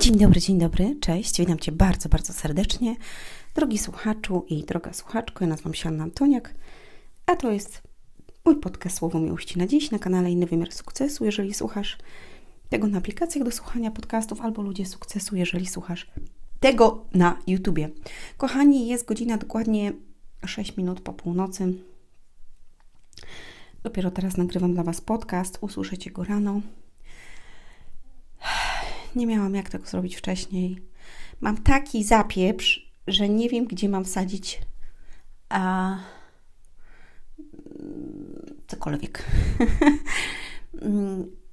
Dzień dobry, dzień dobry, cześć, witam Cię bardzo, bardzo serdecznie. Drogi słuchaczu i droga słuchaczko, ja nazywam się Anna Antoniak, a to jest mój podcast Słowo Miłości na dziś na kanale Inny Wymiar Sukcesu. Jeżeli słuchasz tego na aplikacjach do słuchania podcastów albo Ludzie Sukcesu, jeżeli słuchasz tego na YouTubie. Kochani, jest godzina dokładnie 6 minut po północy. Dopiero teraz nagrywam dla Was podcast, usłyszycie go rano. Nie miałam jak tego zrobić wcześniej. Mam taki zapieprz, że nie wiem, gdzie mam wsadzić a cokolwiek.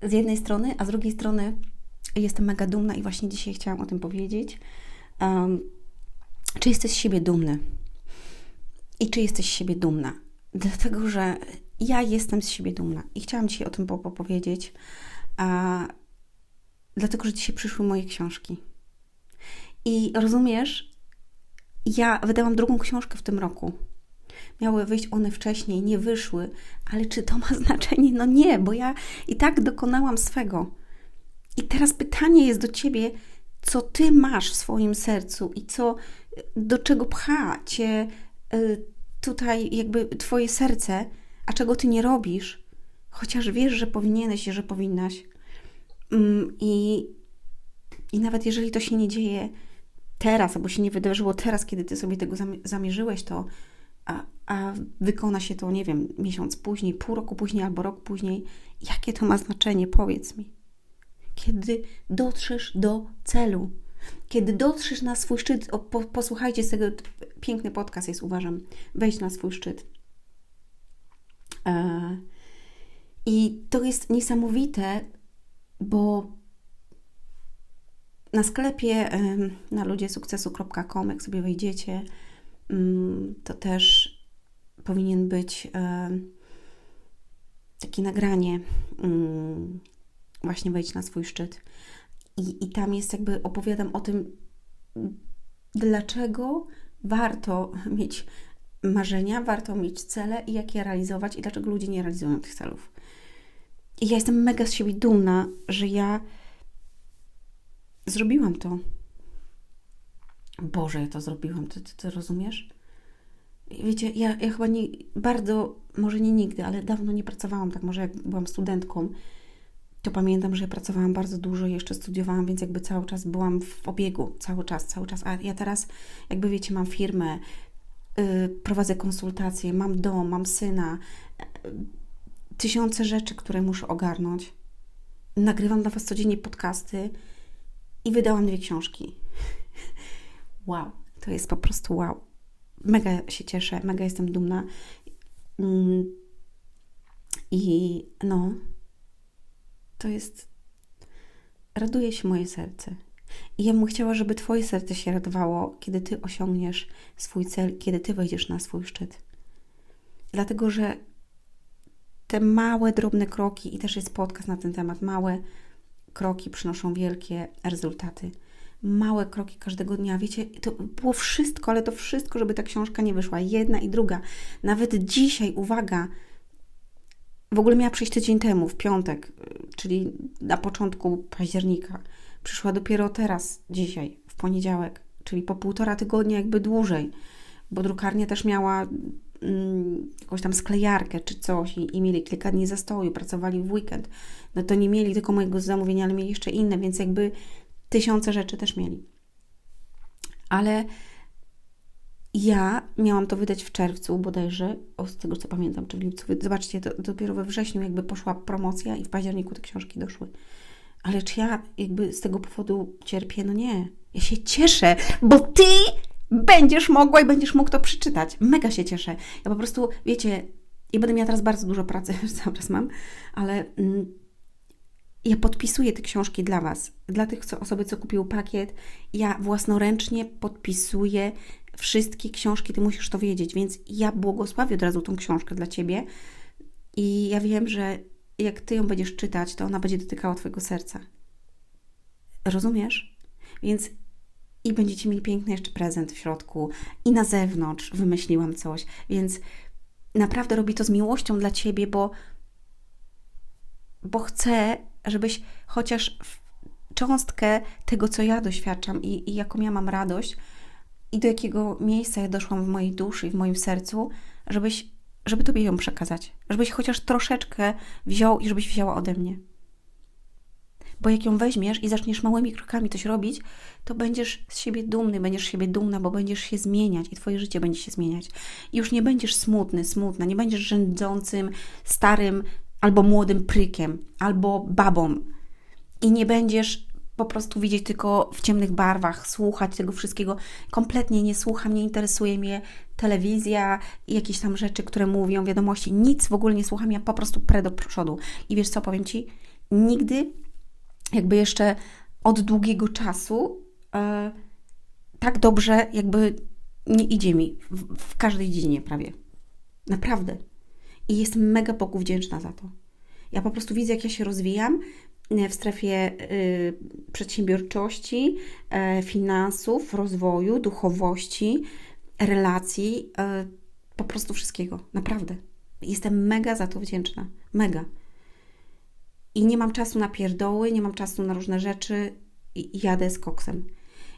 z jednej strony, a z drugiej strony jestem mega dumna i właśnie dzisiaj chciałam o tym powiedzieć. Um, czy jesteś z siebie dumny? I czy jesteś z siebie dumna? Dlatego, że ja jestem z siebie dumna i chciałam dzisiaj o tym powiedzieć, a, dlatego, że dzisiaj przyszły moje książki. I rozumiesz, ja wydałam drugą książkę w tym roku. Miały wyjść one wcześniej, nie wyszły, ale czy to ma znaczenie? No nie, bo ja i tak dokonałam swego. I teraz pytanie jest do ciebie, co ty masz w swoim sercu i co, do czego pcha cię y, tutaj jakby twoje serce, a czego ty nie robisz, chociaż wiesz, że powinieneś, że powinnaś. Mm, I, I nawet jeżeli to się nie dzieje teraz, albo się nie wydarzyło teraz, kiedy ty sobie tego zamierzyłeś, to a, a wykona się to, nie wiem, miesiąc później, pół roku później albo rok później, jakie to ma znaczenie? Powiedz mi. Kiedy dotrzesz do celu, kiedy dotrzesz na swój szczyt, o, po, posłuchajcie z tego, piękny podcast jest, uważam, wejść na swój szczyt. E, I to jest niesamowite, bo na sklepie na ludziesukcesu.com, jak sobie wejdziecie, mm, to też powinien być takie nagranie mm, właśnie wejść na swój szczyt. I, I tam jest jakby opowiadam o tym, dlaczego warto mieć marzenia, warto mieć cele i jak je realizować i dlaczego ludzie nie realizują tych celów. I ja jestem mega z siebie dumna, że ja zrobiłam to. Boże, ja to zrobiłam, ty, ty, ty rozumiesz? Wiecie, ja, ja chyba nie, bardzo, może nie nigdy, ale dawno nie pracowałam tak, może jak byłam studentką, to pamiętam, że ja pracowałam bardzo dużo, jeszcze studiowałam, więc jakby cały czas byłam w obiegu, cały czas, cały czas. A ja teraz, jakby wiecie, mam firmę, yy, prowadzę konsultacje, mam dom, mam syna, yy, tysiące rzeczy, które muszę ogarnąć. Nagrywam dla Was codziennie podcasty i wydałam dwie książki. Wow, to jest po prostu wow. Mega się cieszę, mega jestem dumna. Yy, I no, to jest. Raduje się moje serce. I ja bym chciała, żeby Twoje serce się radowało, kiedy Ty osiągniesz swój cel, kiedy Ty wejdziesz na swój szczyt. Dlatego, że te małe, drobne kroki, i też jest podcast na ten temat, małe kroki przynoszą wielkie rezultaty. Małe kroki każdego dnia. Wiecie, to było wszystko, ale to wszystko, żeby ta książka nie wyszła. Jedna i druga. Nawet dzisiaj, uwaga, w ogóle miała przyjść tydzień temu, w piątek, czyli na początku października. Przyszła dopiero teraz, dzisiaj, w poniedziałek, czyli po półtora tygodnia, jakby dłużej, bo drukarnia też miała jakąś tam sklejarkę czy coś i, i mieli kilka dni zastoju, pracowali w weekend. No to nie mieli tylko mojego zamówienia, ale mieli jeszcze inne, więc jakby tysiące rzeczy też mieli. Ale ja miałam to wydać w czerwcu bodajże, o, z tego co pamiętam, czy w lipcu. Zobaczcie, to, dopiero we wrześniu jakby poszła promocja i w październiku te książki doszły. Ale czy ja jakby z tego powodu cierpię? No nie. Ja się cieszę, bo ty będziesz mogła i będziesz mógł to przeczytać. Mega się cieszę. Ja po prostu, wiecie, ja będę miała teraz bardzo dużo pracy, cały czas mam, ale mm, ja podpisuję te książki dla Was. Dla tych co, osoby, co kupiły pakiet, ja własnoręcznie podpisuję wszystkie książki, ty musisz to wiedzieć, więc ja błogosławię od razu tą książkę dla ciebie i ja wiem, że jak ty ją będziesz czytać, to ona będzie dotykała twojego serca. Rozumiesz? Więc i będziecie mieli piękny jeszcze prezent w środku, i na zewnątrz wymyśliłam coś, więc naprawdę robi to z miłością dla ciebie, bo, bo chcę, żebyś chociaż cząstkę tego, co ja doświadczam i, i jaką ja mam radość i do jakiego miejsca ja doszłam w mojej duszy i w moim sercu, żebyś, żeby Tobie ją przekazać. Żebyś chociaż troszeczkę wziął i żebyś wzięła ode mnie. Bo jak ją weźmiesz i zaczniesz małymi krokami coś robić, to będziesz z siebie dumny, będziesz z siebie dumna, bo będziesz się zmieniać i Twoje życie będzie się zmieniać. I już nie będziesz smutny, smutna, nie będziesz rządzącym, starym albo młodym prykiem, albo babą. I nie będziesz po prostu widzieć tylko w ciemnych barwach, słuchać tego wszystkiego. Kompletnie nie słucham, nie interesuje mnie telewizja i jakieś tam rzeczy, które mówią, wiadomości. Nic w ogóle nie słucham, ja po prostu prę do przodu. I wiesz co, powiem Ci, nigdy jakby jeszcze od długiego czasu e, tak dobrze jakby nie idzie mi w, w każdej dziedzinie prawie. Naprawdę. I jestem mega Bogu wdzięczna za to. Ja po prostu widzę, jak ja się rozwijam w strefie y, przedsiębiorczości, y, finansów, rozwoju, duchowości, relacji, y, po prostu wszystkiego. Naprawdę. Jestem mega za to wdzięczna. Mega. I nie mam czasu na pierdoły, nie mam czasu na różne rzeczy i, jadę z koksem.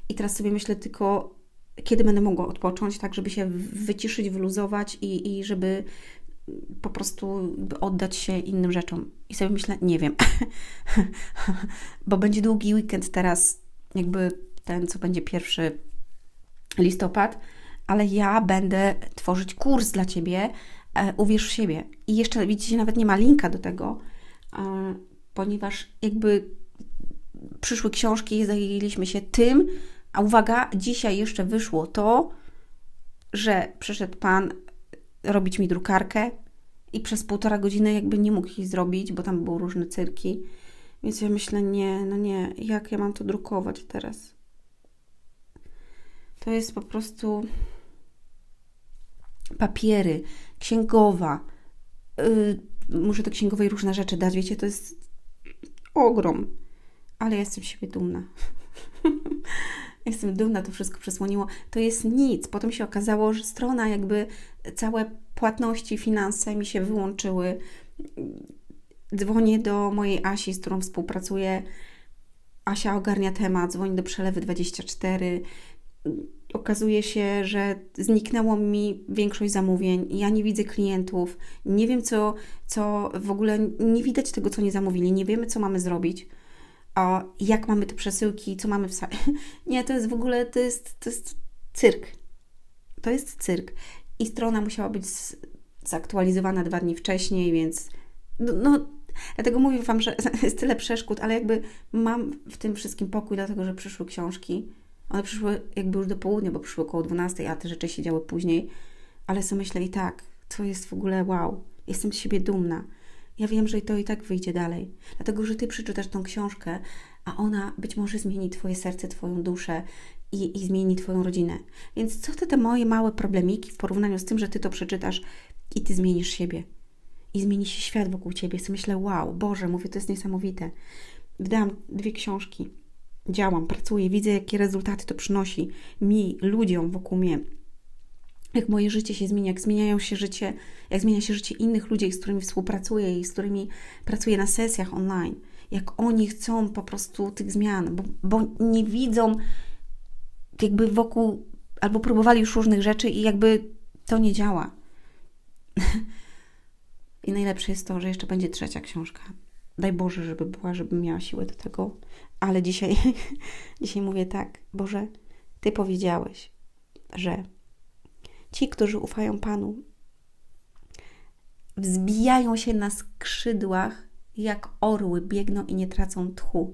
I teraz sobie myślę tylko, kiedy będę mogła odpocząć, tak, żeby się wyciszyć, wyluzować i, i żeby po prostu oddać się innym rzeczom. I sobie myślę, nie wiem, bo będzie długi weekend teraz, jakby ten, co będzie pierwszy listopad, ale ja będę tworzyć kurs dla Ciebie, e, uwierz w siebie. I jeszcze, widzicie, nawet nie ma linka do tego, e, ponieważ jakby przyszły książki, zajęliśmy się tym, a uwaga, dzisiaj jeszcze wyszło to, że przyszedł Pan robić mi drukarkę i przez półtora godziny jakby nie mógł jej zrobić, bo tam były różne cyrki. Więc ja myślę, nie, no nie, jak ja mam to drukować teraz? To jest po prostu papiery, księgowa. Yy, muszę do księgowej różne rzeczy dać, wiecie, to jest ogrom. Ale jestem siebie dumna. jestem dumna, to wszystko przesłoniło. To jest nic. Potem się okazało, że strona jakby całe płatności, finanse mi się wyłączyły. Dzwonię do mojej Asi, z którą współpracuję. Asia ogarnia temat, dzwoni do Przelewy 24. Okazuje się, że zniknęło mi większość zamówień. Ja nie widzę klientów. Nie wiem, co, co w ogóle nie widać tego, co nie zamówili. Nie wiemy, co mamy zrobić. A jak mamy te przesyłki, co mamy w sali. Nie, to jest w ogóle, to jest, to jest cyrk. To jest cyrk i strona musiała być zaktualizowana dwa dni wcześniej, więc no, no dlatego mówię Wam, że jest tyle przeszkód, ale jakby mam w tym wszystkim pokój, dlatego że przyszły książki. One przyszły jakby już do południa, bo przyszły około 12, a te rzeczy się działy później, ale sobie myślę i tak, to jest w ogóle wow, jestem z siebie dumna. Ja wiem, że to i tak wyjdzie dalej, dlatego że Ty przeczytasz tą książkę, a ona być może zmieni Twoje serce, Twoją duszę i, i zmieni Twoją rodzinę. Więc co te, te moje małe problemiki w porównaniu z tym, że Ty to przeczytasz i Ty zmienisz siebie. I zmieni się świat wokół Ciebie. Sobie myślę, wow, Boże, mówię, to jest niesamowite. Wydałam dwie książki, działam, pracuję, widzę, jakie rezultaty to przynosi mi, ludziom wokół mnie. Jak moje życie się zmienia, jak zmieniają się życie, jak zmienia się życie innych ludzi, z którymi współpracuję i z którymi pracuję na sesjach online. Jak oni chcą po prostu tych zmian, bo, bo nie widzą jakby wokół, albo próbowali już różnych rzeczy i jakby to nie działa. I najlepsze jest to, że jeszcze będzie trzecia książka. Daj Boże, żeby była, żebym miała siłę do tego. Ale dzisiaj, dzisiaj mówię tak, Boże, Ty powiedziałeś, że ci, którzy ufają Panu, wzbijają się na skrzydłach jak orły, biegną i nie tracą tchu.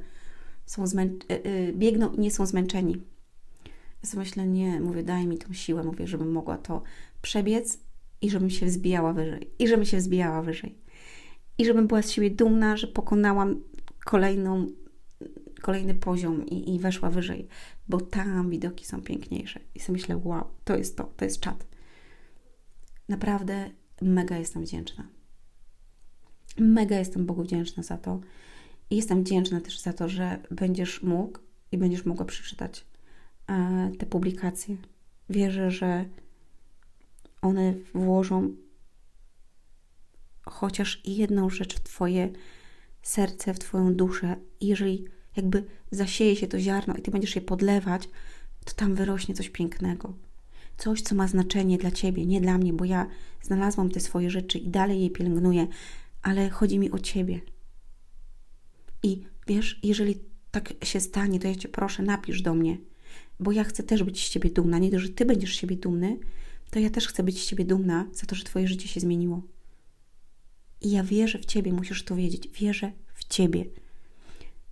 Są zmę- y, y, biegną i nie są zmęczeni. Ja sobie myślę, nie, mówię, daj mi tą siłę, mówię, żebym mogła to przebiec i żebym się wzbijała wyżej. I żebym się wzbijała wyżej. I żebym była z siebie dumna, że pokonałam kolejną, kolejny poziom i, i weszła wyżej, bo tam widoki są piękniejsze. I sobie myślę, wow, to jest to, to jest czat. Naprawdę mega jestem wdzięczna. Mega jestem Bogu wdzięczna za to. I jestem wdzięczna też za to, że będziesz mógł i będziesz mogła przeczytać E, te publikacje. Wierzę, że one włożą chociaż jedną rzecz w Twoje serce, w Twoją duszę. Jeżeli jakby zasieje się to ziarno i ty będziesz je podlewać, to tam wyrośnie coś pięknego. Coś, co ma znaczenie dla ciebie, nie dla mnie, bo ja znalazłam te swoje rzeczy i dalej je pielęgnuję, ale chodzi mi o ciebie. I wiesz, jeżeli tak się stanie, to ja cię proszę, napisz do mnie, bo ja chcę też być z ciebie dumna. Nie to, że ty będziesz z siebie dumny, to ja też chcę być z ciebie dumna za to, że twoje życie się zmieniło. I ja wierzę w ciebie, musisz to wiedzieć. Wierzę w ciebie.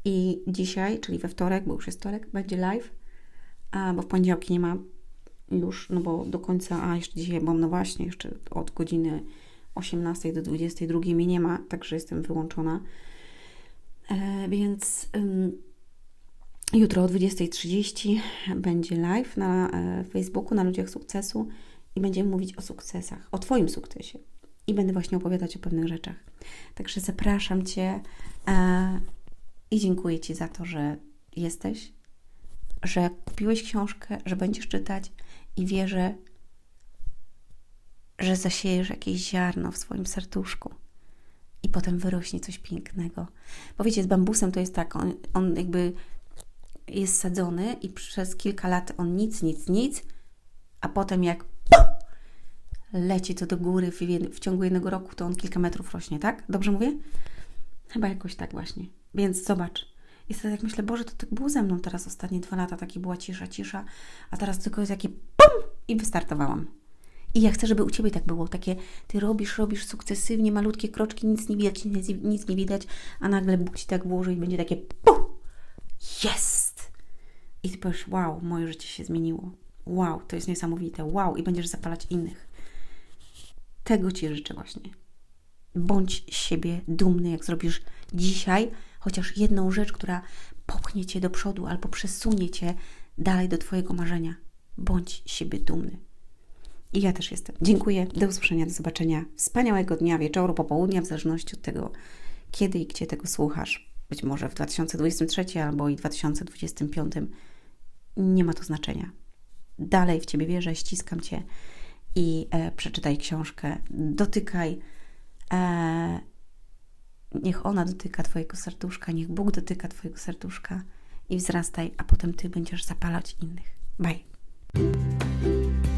I dzisiaj, czyli we wtorek, bo już jest wtorek, będzie live, a, bo w poniedziałki nie ma już, no bo do końca, a jeszcze dzisiaj byłam, no właśnie, jeszcze od godziny 18 do 22 mnie nie ma, także jestem wyłączona. E, więc ym, jutro o 20.30 będzie live na e, Facebooku, na Ludziach Sukcesu i będziemy mówić o sukcesach, o Twoim sukcesie. I będę właśnie opowiadać o pewnych rzeczach. Także zapraszam Cię e, i dziękuję Ci za to, że jesteś, że kupiłeś książkę, że będziesz czytać i wierzę, że zasiejesz jakieś ziarno w swoim serduszku i potem wyrośnie coś pięknego. Bo wiecie, z bambusem to jest tak, on, on jakby jest sadzony i przez kilka lat on nic, nic, nic, a potem jak leci to do góry w, w ciągu jednego roku, to on kilka metrów rośnie, tak? Dobrze mówię? Chyba jakoś tak właśnie. Więc zobacz. I wtedy jak myślę, Boże, to tak było ze mną teraz ostatnie dwa lata, taki była cisza, cisza, a teraz tylko jest takie PUM! I wystartowałam. I ja chcę, żeby u Ciebie tak było. Takie, Ty robisz, robisz sukcesywnie, malutkie kroczki, nic nie widać, nic, nic nie widać, a nagle Bóg Ci tak włoży i będzie takie PUM! Jest! I Ty powiesz, wow, moje życie się zmieniło. Wow, to jest niesamowite. Wow, i będziesz zapalać innych. Tego Ci życzę właśnie. Bądź siebie dumny, jak zrobisz dzisiaj chociaż jedną rzecz, która popchnie Cię do przodu albo przesunie Cię dalej do Twojego marzenia. Bądź siebie dumny. I ja też jestem. Dziękuję. Do usłyszenia, do zobaczenia. Wspaniałego dnia, wieczoru, popołudnia, w zależności od tego, kiedy i gdzie tego słuchasz. Być może w 2023 albo i 2025. Nie ma to znaczenia. Dalej w Ciebie wierzę, ściskam Cię i e, przeczytaj książkę, dotykaj. E, niech ona dotyka Twojego serduszka, niech Bóg dotyka Twojego serduszka i wzrastaj, a potem Ty będziesz zapalać innych. Bye.